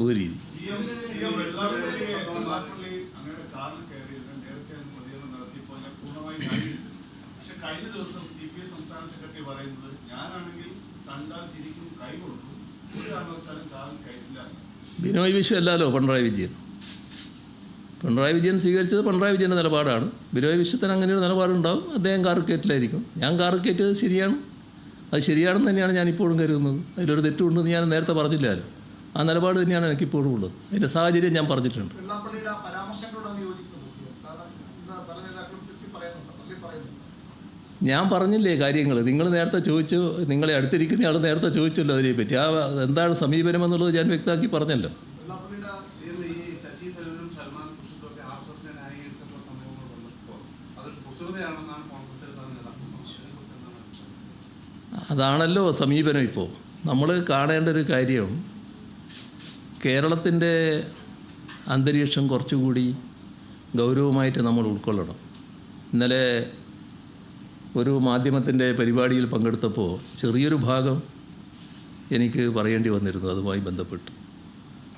ഒരു രീതി. സംസ്ഥാന സെക്രട്ടറി പറയുന്നത് ഞാനാണെങ്കിൽ ചിരിക്കും ഒരു. ബിനോയ് വിശ്വം അല്ലല്ലോ പിണറായി വിജയൻ. പിണറായി വിജയൻ സ്വീകരിച്ചത് പിണറായി വിജയന്റെ നിലപാടാണ്. ബിനോയ് വിശ്വത്തിന് അങ്ങനെ ഒരു നിലപാടുണ്ടാവും. അദ്ദേഹം കാർ കയറ്റിലായിരിക്കും. ഞാൻ കാർ കയറ്റിയത് ശരിയാണ്. അത് ശരിയാണെന്ന് തന്നെയാണ് ഞാൻ ഇപ്പോഴും കരുതുന്നത്. അതിലൊരു തെറ്റുണ്ടെന്ന് ഞാൻ നേരത്തെ പറഞ്ഞില്ലായിരുന്നു. ആ നിലപാട് തന്നെയാണ് എനിക്ക് ഇപ്പോഴും ഉള്ളത്. അതിന്റെ സാഹചര്യം ഞാൻ പറഞ്ഞിട്ടുണ്ട്. ഞാൻ പറഞ്ഞില്ലേ കാര്യങ്ങൾ. നിങ്ങൾ നേരത്തെ ചോദിച്ചു നിങ്ങളെ അടുത്തിരിക്കുന്ന ആൾ നേരത്തെ ചോദിച്ചല്ലോ അതിനെപ്പറ്റി ആ എന്താണ് സമീപനം എന്നുള്ളത് ഞാൻ വ്യക്തമാക്കി പറഞ്ഞല്ലോ. അതാണല്ലോ സമീപനം ഇപ്പോൾ നമ്മൾ കാണേണ്ട ഒരു കാര്യം കേരളത്തിന്റെ അന്തരീക്ഷം കുറച്ചുകൂടി ഗൗരവമായിട്ട് നമ്മൾ ഉൾക്കൊള്ളണം. ഇന്നലെ ഒരു മാധ്യമത്തിന്റെ പരിപാടിയിൽ പങ്കെടുത്തപ്പോൾ ചെറിയൊരു ഭാഗം എനിക്ക് പറയേണ്ടി വന്നിരുന്നു അതുമായി ബന്ധപ്പെട്ട്.